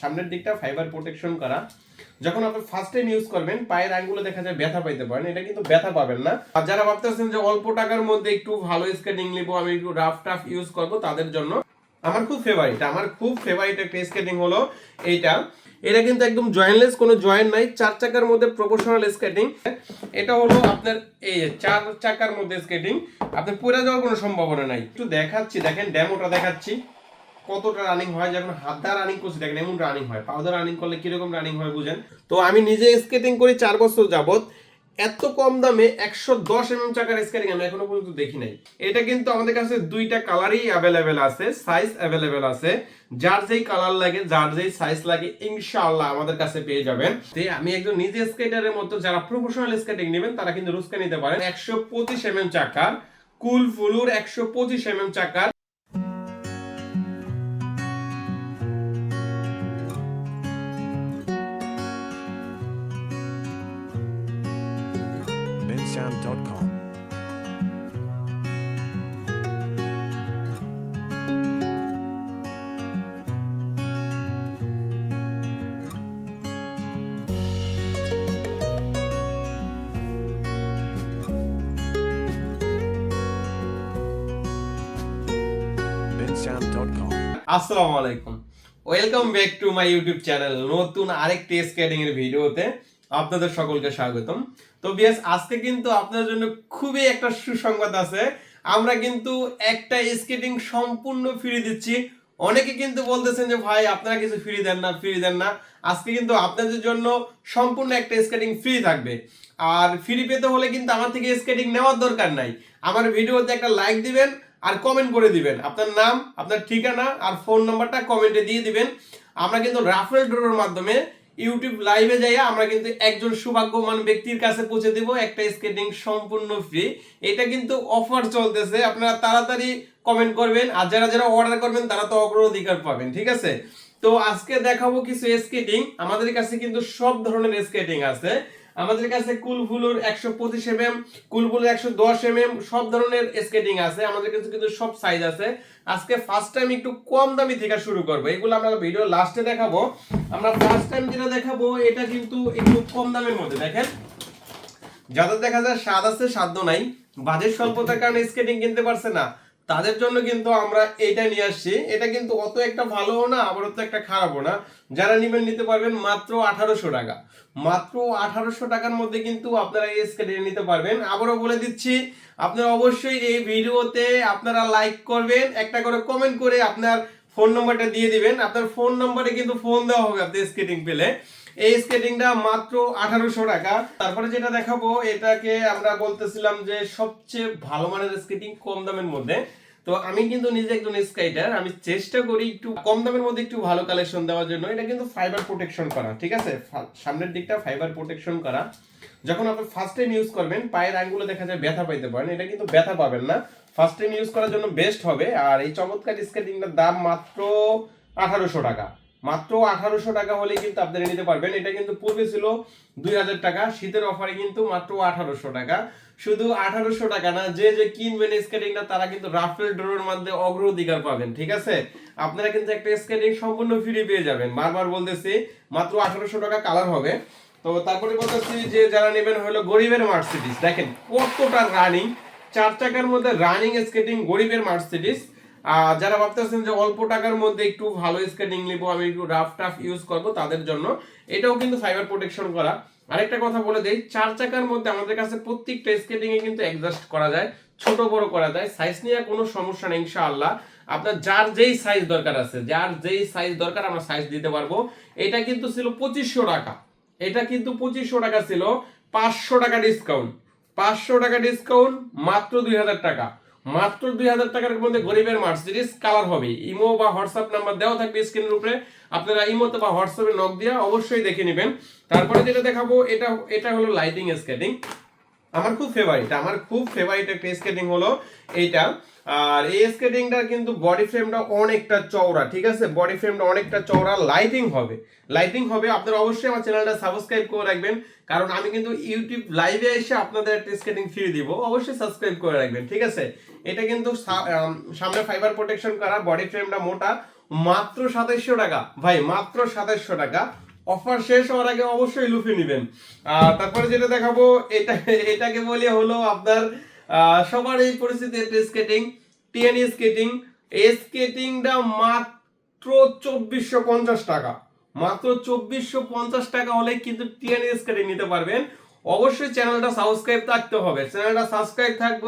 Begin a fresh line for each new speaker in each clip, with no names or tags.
সামনের দিকটা fibre protection করা। যখন আপনি ফার্স্ট টাইম ইউজ করবেন, পায়ের আঙ্গুলে দেখা যায় ব্যথা পাইতে পারেন, এটা কিন্তু ব্যথা পাবেন না। আর যারা ভাবতেছেন যে অল্প টাকার মধ্যে একটু ভালো স্কেটিং নিবো, আমি একটু রাফ টাফ ইউজ করব, তাদের জন্য আমার খুব ফেভারিট আমার খুব ফেভারিট একটা স্কেটিং হলো এইটা। এটা কিন্তু একদম জয়েন্টলেস কোনো জয়েন্ট নাই, চার চাকার মধ্যে প্রফেশনাল স্কেটিং এটা হলো আপনার এই চার চাকার মধ্যে স্কেটিং আপনার পড়ে যাওয়ার কোনো সম্ভাবনা নাই। একটু দেখাচ্ছি, দেখেন ডেমোটা দেখাচ্ছি। কতটা রানিং হয় যখন হাত দা রানিং করছি, দেখেন এমন রানিং হয়। পাউদা রানিং করলে কীরকম রানিং হয় বুঝেন? তো আমি নিজে স্কেটিং করি চার বছর যাবত এত কম দামে একশো দশ এম চাকার স্কেটিং আমি এখনও পর্যন্ত দেখি নাই। এটা কিন্তু আমাদের কাছে দুইটা কালারই অ্যাভেলেবেল আছে সাইজ অ্যাভেলেবেল আছে। যার যেই কালার লাগে, যার যেই সাইজ লাগে, ইনশাআল্লাহ আমাদের কাছে পেয়ে যাবেন। তে আমি একজন নিজে স্কেটারের মতো যারা প্রফেশনাল স্কেটিং নেবেন, তারা কিন্তু রুস্কা নিতে পারেন। একশো পঁচিশ এম এম চাকার, কুল ফুলুর একশো পঁচিশ এম এম চাকার
bensound.com.
আসসালামু আলাইকুম welcome back to my YouTube channel নতুন আরেকটি স্কেটিং এর ভিডিওতে আপনাদের সকলকে স্বাগতম। তো বিয়াস, আজকে কিন্তু আপনাদের জন্য খুবই একটা সুসংবাদ আছে। আমরা কিন্তু একটা স্কেটিং সম্পূর্ণ ফ্রি দিচ্ছি। অনেকে কিন্তু বলতেছেন যে, ভাই, আপনারা কিছু ফ্রি দেন না ফ্রি দেন না। আজকে কিন্তু আপনাদের জন্য সম্পূর্ণ একটা স্কেটিং ফ্রি থাকবে। আর ফ্রি পেতে হলে কিন্তু আমার থেকে স্কেটিং নেওয়ার দরকার নাই। আমার ভিডিওতে একটা লাইক দিবেন আর কমেন্ট করে দিবেন। আপনার নাম, আপনার ঠিকানা আর ফোন নাম্বারটা কমেন্টে দিয়ে দিবেন। আমরা কিন্তু রাফেল ড্রোর মাধ্যমে ইউটিউব লাইভে যাইয়া আমরা কিন্তু একজন সৌভাগ্যবান ব্যক্তির কাছে পৌঁছে দেব, একটা স্কেটিং সম্পূর্ণ ফ্রি এটা কিন্তু অফার চলতেছে, আপনারা তাড়াতাড়ি কমেন্ট করবেন, আর যারা যারা অর্ডার করবেন, তারা তো অগ্রাধিকার পাবেন, ঠিক আছে? তো আজকে দেখাবো কিছু স্কেটিং আমাদের কাছে কিন্তু সব ধরনের স্কেটিং আছে। আমাদের কাছে কুলফুলুর একশো পঁচিশ এম এম কুলফুলুর একশো দশ এম এম সব ধরনের স্কেটিং আছে। আমাদের কাছে কিন্তু সব সাইজ আছে। আজকে ফার্স্ট টাইম একটু কম দামি থেকে শুরু করব। এগুলো আমরা ভিডিও লাস্টে দেখাবো। আমরা ফার্স্ট টাইম যেটা দেখাবো, এটা কিন্তু একটু কম দামের মধ্যে, দেখেন। যাদের দেখা যায় স্বাদ আছে সাধ্য নাই। বাজেট স্বল্পতার কারণে স্কেটিং কিনতে পারছে না। তাদের জন্য কিন্তু আমরা এটা নিয়ে আসছি। এটা কিন্তু অত একটা ভালোও না, আবার অত একটা খারাপও না। যারা নিবেন, নিতে পারবেন মাত্র আঠারোশো টাকা। মাত্র আঠারোশো টাকার মধ্যে কিন্তু আপনারা এই স্কেটিং নিতে পারবেন। আবারও বলে দিচ্ছি, আপনারা অবশ্যই এই ভিডিওতে আপনারা লাইক করবেন, একটা করে কমেন্ট করে আপনার ফোন নাম্বারটা দিয়ে দিবেন। আপনার ফোন নাম্বারে কিন্তু ফোন দেওয়া হবে আপনি স্কেটিং পেলে। এই স্কেটিংটা মাত্র আঠারোশো টাকা। তারপরে যেটা দেখাবো, এটাকে আমরা বলতেছিলাম যে সবচেয়ে ভালো মানের স্কেটিং কম দামের মধ্যে। তো আমি কিন্তু নিজে একজন স্কাইটার, আমি চেষ্টা করি একটু কম দামের মধ্যে একটু ভালো কালেকশন দেওয়ার জন্য। এটা কিন্তু ফাইবার প্রোটেকশন করা, ঠিক আছে? সামনের দিকটা ফাইবার প্রোটেকশন করা। যখন আপনি ফার্স্ট টাইম ইউজ করবেন, পায়ের আঙ্গুলে দেখা যায় ব্যথা পাইতে পারেন। এটা কিন্তু ব্যথা পাবেন না। ফার্স্ট টাইম ইউজ করার জন্য বেস্ট হবে। আর এই চমৎকার স্কেটিংটার দাম মাত্র আঠারোশো টাকা। মাত্র আঠারোশো টাকা হলে কিন্তু আপনারা নিতে পারবেন। এটা কিন্তু পূর্বে ছিল দুই হাজার টাকা, শীতের অফারে কিন্তু মাত্র আঠারোশো টাকা। শুধু আঠারোশো টাকা না, যে যে কিনবেন স্কেটিংটা তারা কিন্তু রাফেল ড্রোর মধ্যে অগ্রাধিকার পাবেন, ঠিক আছে? আপনারা কিন্তু একটা স্কেটিং সম্পূর্ণ ফ্রি পেয়ে যাবেন। বারবার বলতেছি, মাত্র আঠারোশো টাকা কালার হবে। তো তারপরে বলতেছি যে যারা নেবেন হলো গরিবের মার্সিডিস দেখেন, কতটা রানিং চার চাকার মধ্যে রানিং স্কেটিং গরিবের মার্সিডিস যারা ভাবতেছেন যে অল্প টাকার মধ্যে একটু ভালো স্কেটিং নিবো, আমি একটু রাফ টাফ ইউজ করব তাদের জন্য, এটাও কিন্তু ফাইবার প্রোটেকশন করা। আরেকটা কথা বলে দেই, চার চাকার মধ্যে আমাদের কাছে প্রত্যেকটা স্কেটিং এ কিন্তু অ্যাডজাস্ট করা যায়, ছোট বড় করা যায় সাইজ নিয়ে কোনো সমস্যা নেই, ইনশাআল্লাহ। আপনার যার যেই সাইজ দরকার আছে, যার যেই সাইজ দরকার, আমরা সাইজ দিতে পারব। এটা কিন্তু ছিল পঁচিশশো টাকা। এটা কিন্তু পঁচিশশো টাকা ছিল, পাঁচশো টাকা ডিসকাউন্ট পাঁচশো টাকা ডিসকাউন্ট মাত্র দুই হাজার টাকা। মাত্র দুই হাজার টাকার মধ্যে গরিবের মার্সিডিস কালার হবে। ইমো বা হোয়াটসঅ্যাপ নাম্বার দেওয়া থাকবে স্ক্রিনের উপরে। আপনারা ইমোতে বা হোয়াটসঅ্যাপে নক দিয়ে অবশ্যই দেখে নেবেন। তারপরে যেটা দেখাবো, এটা এটা হলো লাইটিং স্কেটিং আমার খুব ফেভারিট আমার খুব ফেভারিট একটা স্কেটিং হলো এইটা। আর এই স্কেটিংটা কিন্তু বডি ফ্রেমটা অনেকটা চওড়া, ঠিক আছে? বডি ফ্রেমটা অনেকটা চওড়া লাইটিং হবে। লাইটিং হবে, আপনারা অবশ্যই আমার চ্যানেলটা সাবস্ক্রাইব করে রাখবেন। কারণ আমি কিন্তু ইউটিউব লাইভে এসে আপনাদের একটা স্কেটিং ফ্রি দিব, অবশ্যই সাবস্ক্রাইব করে রাখবেন, ঠিক আছে? এটা কিন্তু সামনে ফাইবার প্রোটেকশন করা বডি ফ্রেমটা মোটা, মাত্র সাতাইশশো টাকা। ভাই, মাত্র সাতাইশশো টাকা। অফার শেষ হওয়ার আগে অবশ্যই লুফে নেবেন। তারপরে যেটা দেখাবো, এটা, এটাকে বলি হলো আপনার সবার এই পরিস্থিতি স্কেটিং টিএন স্কেটিং স্কেটিংটা মাত্র চব্বিশশো পঞ্চাশ টাকা। মাত্র চব্বিশশো পঞ্চাশ টাকা হলে কিন্তু টিএন স্কেটিং নিতে পারবেন। অবশ্যই চ্যানেলটা সাবস্ক্রাইব থাকতে হবে। চ্যানেলটা সাবস্ক্রাইব থাকব,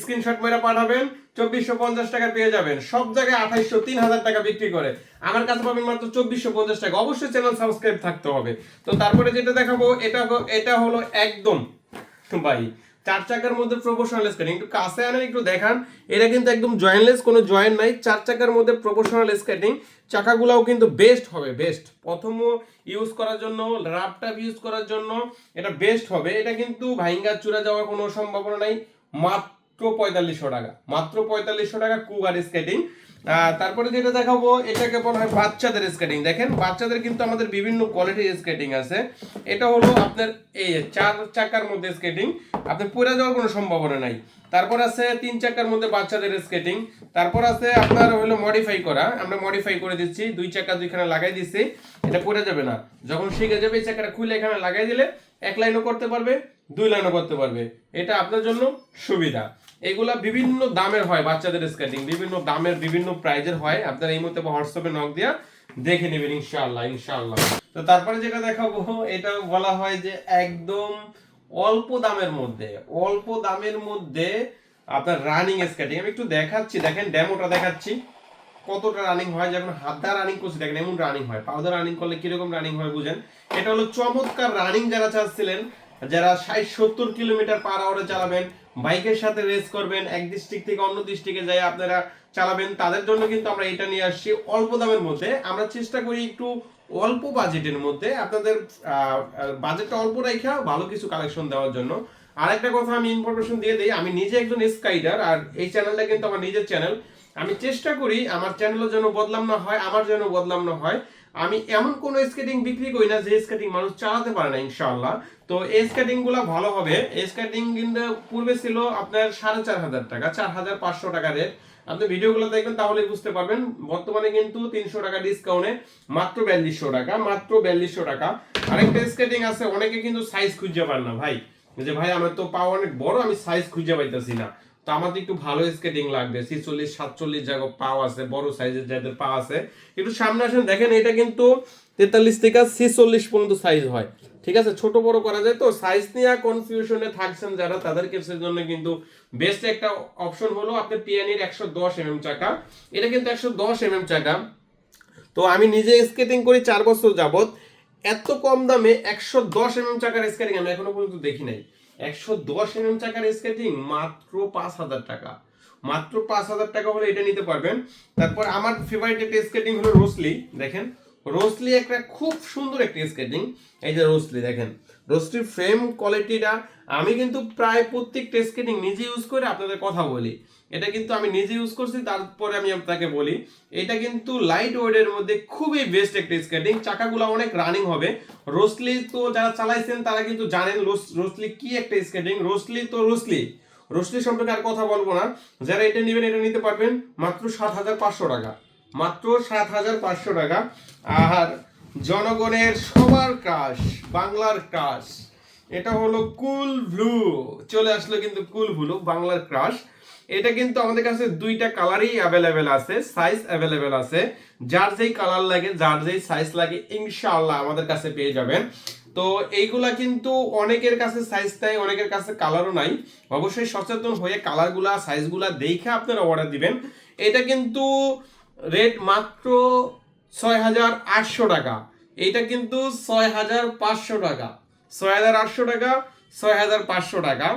স্ক্রিনশট মেরে পাঠাবেন, চব্বিশশো পঞ্চাশ টাকা পেয়ে যাবেন। সব জায়গায় আঠাইশশো তিন হাজার টাকা বিক্রি করে। আমার কাছে পাবেন মাত্র চব্বিশশো পঞ্চাশ টাকা। অবশ্যই চ্যানেল সাবস্ক্রাইব থাকতে হবে। তো তারপরে যেটা দেখাবো, এটা এটা হলো একদম, ভাই চার চাকার মধ্যে প্রফেশনাল স্কেটিং একটু কাছে আনেন, একটু দেখান। এটা কিন্তু একদম জয়েন্টলেস কোনো জয়েন্ট নাই। চার চাকার মধ্যে প্রফেশনাল স্কেটিং চাকাগুলাও কিন্তু বেস্ট হবে বেস্ট প্রথম ইউজ করার জন্য রাফটাপ ইউজ করার জন্য এটা বেস্ট হবে। এটা কিন্তু ভাইঙ্গা চূড়া যাওয়ার কোনো সম্ভাবনা নাই। মাত্র পঁয়তাল্লিশশো টাকা। মাত্র পঁয়তাল্লিশশো টাকা কুগার স্কেটিং তারপরে যেটা দেখাবো এটাকে বলা হয়? বাচ্চাদের স্কেটিং দেখেন, বাচ্চাদের কিন্তু আমাদের বিভিন্ন কোয়ালিটির স্কেটিং আছে। এটা হলো আপনার এই চার চাকার মধ্যে স্কেটিং আপনার পড়ে যাওয়ার কোনো সম্ভাবনা নাই। তারপর আছে তিন চাকার মধ্যে বাচ্চাদের স্কেটিং তারপর আছে আপনার হলো মডিফাই করা। আমরা মডিফাই করে দিচ্ছি। দুই চাকা দুইখানে লাগাই দিচ্ছি। এটা পড়ে যাবে না। যখন শিখে যাবে, এই চাকাটা খুলে এখানে লাগাই দিলে এক লাইনও করতে পারবে, দুই লাইনও করতে পারবে। এটা আপনার জন্য সুবিধা। এগুলা বিভিন্ন দামের হয় বাচ্চাদের স্কেটিং বিভিন্ন দামের, বিভিন্ন প্রাইজের হয়। আপনারা এই মুহূর্তে হোয়াটসঅ্যাপে নক দিয়া দেখে নেবেন, ইনশাআল্লাহ ইনশাআল্লাহ। তো তারপরে যেটা দেখাবো, এটা বলা হয় যে একদম অল্প দামের মধ্যে, অল্প দামের মধ্যে আপনার রানিং স্কেটিং আমি একটু দেখাচ্ছি, দেখেন ডেমোটা দেখাচ্ছি। কতটা রানিং হয়, যখন হাত দা রানিং করছি, দেখেন এমন রানিং হয়। পাউডার রানিং করলে কীরকম রানিং হয় বুঝেন? এটা হলো চমৎকার রানিং যারা চাচ্ছিলেন, যারা ষাট সত্তর কিলোমিটার পার আওয়ারে চালাবেন বাইকের সাথে রেস করবেন, এক ডিস্ট্রিক্ট থেকে অন্য ডিস্ট্রিক্টে যাই আপনারা চালাবেন, তাদের জন্য কিন্তু আমরা এটা নিয়ে আসছি অল্প দামের মধ্যে। আমরা চেষ্টা করি একটু অল্প বাজেটের মধ্যে আপনাদের বাজেটটা অল্প রেখা ভালো কিছু কালেকশন দেওয়ার জন্য। আরেকটা কথা আমি ইনফরমেশন দিয়ে দিই, আমি নিজে একজন স্কাইডার আর এই চ্যানেলটা কিন্তু আমার নিজের চ্যানেল আমি চেষ্টা করি আমার চ্যানেলের যেন বদলাম না হয়, আমার যেন বদলাম না হয়। আমি এমন কোন স্কেটিং বিক্রি করি না যে স্কেটিং মানুষ চালাতে পারে না ইনশাল্লাহ তো এই স্কেটিংগুলা ভালো হবে। এই স্কেটিং পূর্বে ছিল আপনার সাড়ে চার হাজার টাকা, চার হাজার পাঁচশো টাকা রেট আপনি ভিডিওগুলো দেখবেন তাহলে বুঝতে পারবেন। বর্তমানে কিন্তু তিনশো টাকা ডিসকাউন্টে মাত্র বিয়াল্লিশশো টাকা, মাত্র বিয়াল্লিশশো টাকা। আরেকটা স্কেটিং আছে, অনেকে কিন্তু সাইজ খুঁজে পান না, ভাই। যে ভাই, আমার তো পা অনেক বড়, আমি সাইজ খুঁজে পাইতেছি না। তো আমাদের একটু ভালো স্কেটিং লাগবে। ছিচল্লিশ, সাতচল্লিশ জায়গা পাও আছে, বড় সাইজের যাদের পা আছে। একটু সামনে আসেন, দেখেন এটা কিন্তু তেতাল্লিশ থেকে ছিচল্লিশ পর্যন্ত সাইজ হয়। ঠিক আছে? ছোট, বড় করা যায় তো? সাইজ নিয়ে কনফিউশনে থাকছেন যারা তাদেরকে জন্য কিন্তু বেস্ট একটা অপশন হলো আপনার পিয়ানির একশো দশ এমএম চাকা। এটা কিন্তু একশো দশ এমএম চাকা। তো আমি নিজে স্কেটিং করি চার বছর যাবত এত কম দামে একশো দশ এমএম চাকার স্কেটিং আমি এখনও পর্যন্ত দেখি নাই। একশো দশ এমএম চাকার স্কেটিং মাত্র পাঁচ হাজার টাকা। মাত্র পাঁচ হাজার টাকা হলে এটা নিতে পারবেন। তারপর আমার ফেভারিট একটা স্কেটিং হলো রোসলি দেখেন। রোসলি একটা খুব সুন্দর একটা স্কেটিং এই যে রোসলি দেখেন। রোসলির ফ্রেম কোয়ালিটিটা আমি কিন্তু প্রায় প্রত্যেকটা স্কেটিং নিজে ইউজ করে আপনাদের কথা বলি। এটা কিন্তু আমি নিজে ইউজ করছি, তারপরে আমি আপনাকে বলি। এটা কিন্তু লাইট ওয়েটের মধ্যে খুবই বেস্ট একটা স্কেটিং চাকাগুলো অনেক রানিং হবে। রোসলি তো যারা চালাইছেন, তারা কিন্তু জানেন রোস- রোসলি কি একটা স্কেটিং রোসলি তো রোসলি রোসলি সম্পর্কে আর কথা বলব না। যারা এটা নেবেন, এটা নিতে পারবেন মাত্র সাত হাজার পাঁচশো টাকা। মাত্র সাত হাজার পাঁচশো টাকা। আর জনগণের সবার ক্রাশ বাংলার ক্রাশ এটা হলো কুল ব্লু। চলে আসলো কিন্তু কুল ব্লু, বাংলার ক্রাশ এটা কিন্তু আমাদের কাছে দুইটা কালারই অ্যাভেলেবেল আছে সাইজ অ্যাভেলেবেল আছে। যার যেই কালার লাগে, যার যেই সাইজ লাগে, ইনশাআল্লাহ আমাদের কাছে পেয়ে যাবেন। তো এইগুলা কিন্তু অনেকের কাছে সাইজ নাই, অনেকের কাছে কালারও নাই। অবশ্যই সচেতন হয়ে কালারগুলা সাইজগুলা দেখে আপনারা অর্ডার দিবেন। এটা কিন্তু রেট মাত্র ছয় হাজার আটশো টাকা। এইটা কিন্তু ছয় হাজার পাঁচশো টাকা। ছয় হাজার আটশো টাকা, ছয় হাজার পাঁচশো টাকা।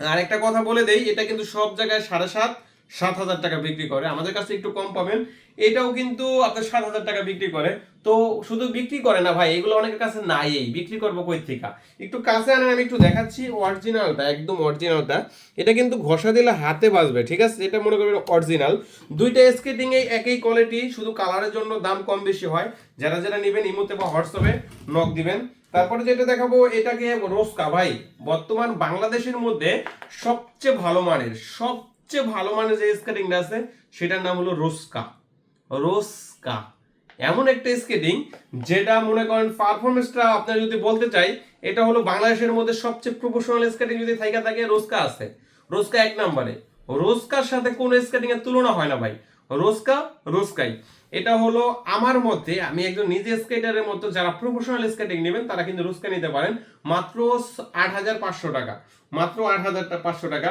আর একটা কথা বলে দেই, এটা কিন্তু সব জায়গায় সাড়ে সাত সাত হাজার টাকা বিক্রি করে। আমাদের কাছে একটু কম পাবেন। এটাও কিন্তু আপনার সাত হাজার টাকা বিক্রি করে। তো শুধু বিক্রি করে না ভাই, এগুলো অনেকের কাছে নাই। বিক্রি করব কই থেকে? একটু কাছে আনেন, আমি একটু দেখাচ্ছি। অরিজিনালটা, একদম অরিজিনালটা। এটা কিন্তু ঘষা দিলে হাতে বাজবে, ঠিক আছে? এটা মনে করবেন অরিজিনাল। দুইটা স্কেটিং এই একই কোয়ালিটি শুধু কালারের জন্য দাম কম বেশি হয়। যারা যারা নেবেন ইমোতে বা হোয়াটসঅ্যাপে নক দিবেন। তারপরে যেটা দেখাবো, এটাকে রোস্কা। ভাই, বর্তমান বাংলাদেশের মধ্যে সবচেয়ে ভালো মানের সবচেয়ে ভালো মানের যে স্কেটিংটা আছে, সেটার নাম হলো রোস্কা। রোস্কা। এমন একটা স্কেটিং যেটা মনে করেন পারফরমেন্সটা আপনার যদি বলতে চাই, এটা হলো বাংলাদেশের মধ্যে সবচেয়ে প্রফেশনাল স্কেটিং যদি থাইকা থাকে, রোস্কা আছে। রোস্কা এক নম্বরে। রোস্কার সাথে কোনো স্কেটিং এর তুলনা হয় না ভাই। রোস্কা, রোস্কাই। এটা হলো আমার মতে, আমি একজন নিজে স্কেটারের মতো যারা প্রফেশনাল স্কেটিং নেবেন, তারা কিন্তু রোস্কা নিতে পারেন মাত্র আট হাজার পাঁচশো টাকা। মাত্র আট হাজার পাঁচশো টাকা।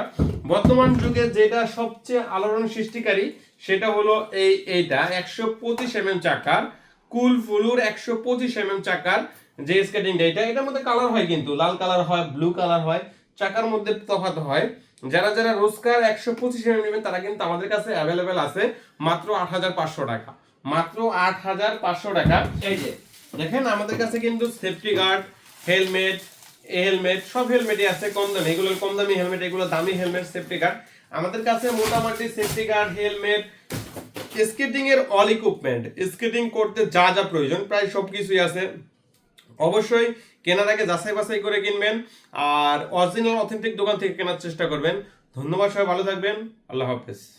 বর্তমান যুগে যেটা সবচেয়ে আলোড়ন সৃষ্টিকারী, সেটা হলো এই এইটা, একশো পঁচিশ এম এম চাকার, কুল ফুলুর একশো পঁচিশ এম এম চাকার যে স্কেটিংটা এটা, এটার মধ্যে কালার হয় কিন্তু, লাল কালার হয় ব্লু কালার হয়, চাকার মধ্যে তফাৎ হয়। যারা যারা রোজকার একশো পঁচিশ এম নেবেন, তারা কিন্তু আমাদের কাছে অ্যাভেলেবেল আছে মাত্র আট হাজার পাঁচশো টাকা। মাত্র আট হাজার পাঁচশো টাকা। এই যে, দেখেন, আমাদের কাছে কিন্তু সেফটি গার্ড হেলমেট হেলমেট সব হেলমেটই আছে, কম দামি। এগুলো কম দামি হেলমেট এগুলো দামি হেলমেট সেফটি গার্ড আমাদের কাছে মোটামুটি সেফটি গার্ড হেলমেট স্কেটিং এর অল ইকুইপমেন্ট স্কেটিং করতে যা যা প্রয়োজন, প্রায় সব কিছুই আছে। অবশ্যই কেনার আগে যাচাই বাছাই করে কিনবেন, আর অরিজিনাল অথেন্টিক দোকান থেকে কেনার চেষ্টা করবেন। ধন্যবাদ সবাই, ভালো থাকবেন। আল্লাহ হাফেজ।